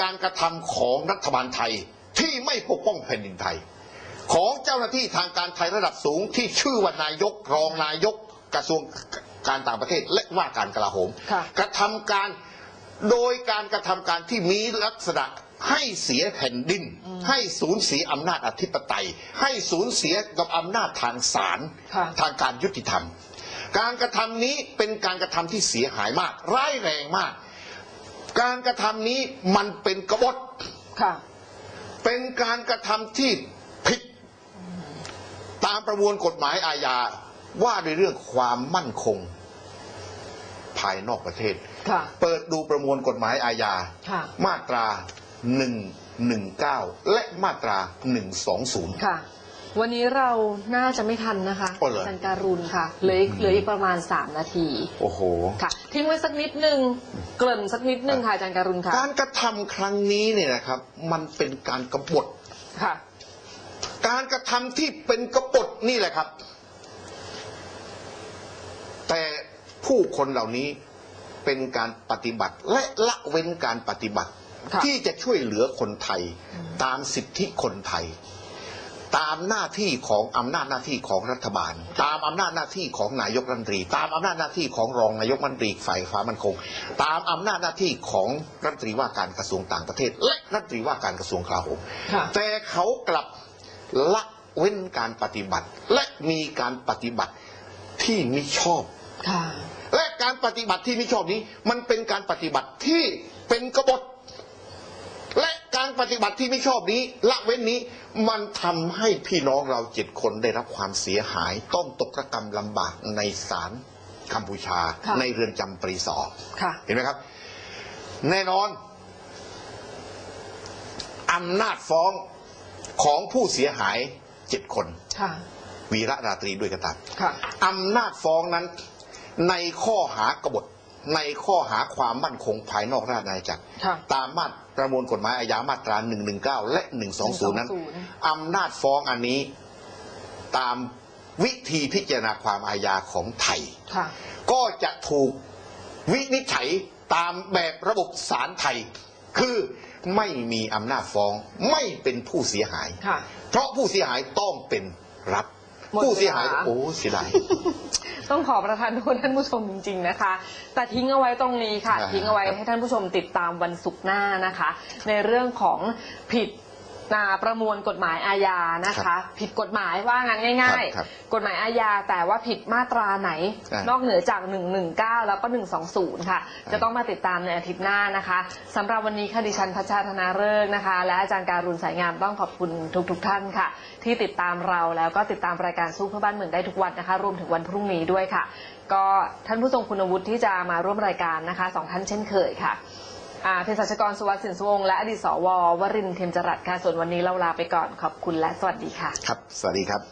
การกระทำของรัฐบาลไทยที่ไม่ปกป้องแผ่นดินไทย ของเจ้าหน้าที่ทางการไทยระดับสูงที่ชื่อว่านายกรองนายกกระทรวงการต่างประเทศและว่าการกลาโหมค่ะกระทำการโดยการกระทำการที่มีลักษณะให้เสียแผ่นดิน ให้สูญเสียอำนาจอธิปไตย ให้สูญเสียกับอำนาจทางศาลค่ะทางการยุติธรรม การกระทำนี้เป็นการกระทำที่เสียหายมาก ร้ายแรงมาก การกระทำนี้มันเป็นกบฏค่ะ เป็นการกระทำที่ผิด ตามประมวลกฎหมายอาญาว่าด้วยเรื่องความมั่นคง ภายนอกประเทศค่ะเปิดดูประมวลกฎหมายอาญาค่ะมาตรา 119 และมาตรา 120ค่ะ วันนี้เราน่าจะไม่ทันนะคะอ๋อเหรอ จันการุณค่ะเหลืออีกเหลืออีกประมาณ 3 นาที โอ้โห ค่ะ ทิ้งไว้สักนิดนึง เกริ่นสักนิดนึงค่ะอาจันการุณค่ะ การกระทำครั้งนี้เนี่ยนะครับ มันเป็นการกบฏ ค่ะ การกระทำที่เป็นกบฏนี่แหละครับ แต่ผู้คนเหล่านี้เป็นการปฏิบัติและละเว้นการปฏิบัติ ค่ะ ที่จะช่วยเหลือคนไทย ตามสิทธิคนไทย ตามหน้าที่ของอำนาจหน้าที่ของรัฐบาล ตามอำนาจหน้าที่ของนายกรัฐมนตรี ตามอำนาจหน้าที่ของรองนายกรัฐมนตรีฝ่ายความมั่นคง ตามอำนาจหน้าที่ของรัฐมนตรีว่าการกระทรวงต่างประเทศ และรัฐมนตรีว่าการกระทรวงกลาโหมค่ะแต่เขากลับละเว้นการปฏิบัติ และมีการปฏิบัติที่มิชอบค่ะและการปฏิบัติที่มิชอบนี้ มันเป็นการปฏิบัติที่เป็นกบฏและการ ปฏิบัติที่ไม่ชอบนี้ ละเว้นนี้ มันทำให้พี่น้องเราเจ็ดคนได้รับความเสียหาย ต้องตกระกรรมลำบากในศาลกัมพูชาค่ะในเรือนจำปรีสอร์ค่ะเห็นไหมครับ แน่นอนอำนาจฟ้องของผู้เสียหายเจ็ดคนค่ะวีระราตรีด้วยกันตามค่ะอำนาจฟ้องนั้นในข้อหากบฏ ในข้อหาความมั่นคงภายนอกราชอาณาจักร ค่ะตามมาตรประมวลกฎหมายอาญามาตรา 119 และ 120 นั้น120 อำนาจฟ้องอันนี้ตามวิธีพิจารณาความอาญาของไทย ค่ะ ก็จะถูกวินิจฉัยตามแบบระบบศาลไทย คือไม่มีอำนาจฟ้องไม่เป็นผู้เสียหาย ค่ะ เพราะผู้เสียหายต้องเป็นรัฐหมดเวลา ผู้เสียหาย โอ้เสียดาย ต้องขอประทานโทษท่านผู้ชมจริง ๆนะคะ แต่ทิ้งเอาไว้ตรงนี้ค่ะอ่าทิ้งเอาไว้ให้ท่านผู้ชมติดตามวันศุกร์หน้านะคะ ในเรื่องของผิด นาประมวลกฎหมายอาญานะครัคะบผิดกฎหมายว่างั้นง่าย ครับๆ กฎหมายอาญาแต่ว่าผิดมาตราไหน อ่านนอกเหนือจาก 119 แล้วก็ 120 ค่ะ จะต้องมาติดตามในอาทิตย์หน้านะคะสำหรับวันนี้ค่ะดิฉันพัชชาธนาเริกษ์นะคะ และอาจารย์การุณสายงามต้องขอบคุณทุกๆทท่านค่ะ ที่ติดตามเราแล้วก็ติดตามรายการสู้เพื่อบ้านเมืองได้ทุกวันนะคะ รวมถึงวันพรุ่งนี้ด้วยค่ะ ก็ท่านผู้ทรงคุณวุฒิที่จะมาร่วมรายการนะคะสองท่านเช่นเคยค่ะ อ่าเภสัชกรสุวัสดิ์สินสวงศ์และอดีตสววรินทร์เทมจรัสค่ะส่วนวันนี้เราลาไปก่อนขอบคุณและสวัสดีค่ะ ครับ สวัสดีครับ